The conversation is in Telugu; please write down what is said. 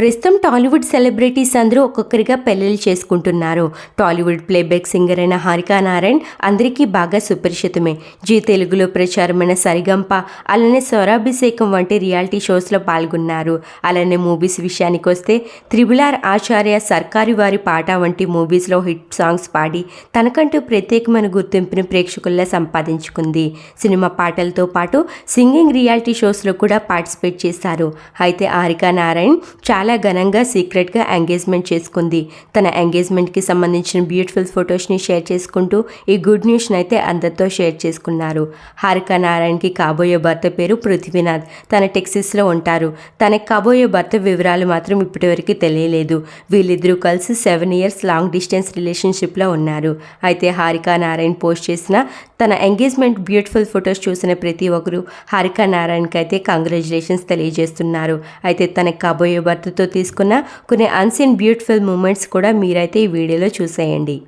ప్రస్తుతం టాలీవుడ్ సెలబ్రిటీస్ అందరూ ఒక్కొక్కరిగా పెళ్ళిళ్ళు చేసుకుంటున్నారు. టాలీవుడ్ ప్లేబ్యాక్ సింగర్ అయిన హారికా నారాయణ్ అందరికీ బాగా సుపరిచితమే. జీ తెలుగులో ప్రచారమైన సరిగంప అలానే స్వరాభిషేకం వంటి రియాలిటీ షోస్లో పాల్గొన్నారు. అలానే మూవీస్ విషయానికి వస్తే త్రిబులార్ ఆచార్య సర్కారు వారి పాట వంటి మూవీస్లో హిట్ సాంగ్స్ పాడి తనకంటూ ప్రత్యేకమైన గుర్తింపుని ప్రేక్షకుల్లో సంపాదించుకుంది. సినిమా పాటలతో పాటు సింగింగ్ రియాలిటీ షోస్లో కూడా పార్టిసిపేట్ చేశారు. అయితే హారికా నారాయణ్ చాలా చాలా ఘనంగా సీక్రెట్గా ఎంగేజ్మెంట్ చేసుకుంది. తన ఎంగేజ్మెంట్కి సంబంధించిన బ్యూటిఫుల్ ఫొటోస్ని షేర్ చేసుకుంటూ ఈ గుడ్ న్యూస్ని అయితే అందరితో షేర్ చేసుకున్నారు. హారిక నారాయణ్కి కాబోయే భర్త పేరు పృథ్వీనాథ్. తన టెక్సిస్లో ఉంటారు. తనకి కాబోయే భర్త వివరాలు మాత్రం ఇప్పటివరకు తెలియలేదు. వీళ్ళిద్దరూ కలిసి సెవెన్ ఇయర్స్ లాంగ్ డిస్టెన్స్ రిలేషన్షిప్లో ఉన్నారు. అయితే హారిక నారాయణ్ పోస్ట్ చేసిన తన ఎంగేజ్మెంట్ బ్యూటిఫుల్ ఫొటోస్ చూసిన ప్రతి ఒక్కరు హారిక నారాయణకి అయితే కంగ్రాచులేషన్స్ తెలియజేస్తున్నారు. అయితే తన కాబోయే భర్తతో తీసుకున్న కొన్ని అన్సీన్ బ్యూటిఫుల్ మూమెంట్స్ కూడా మీరైతే ఈ వీడియోలో చూసేయండి.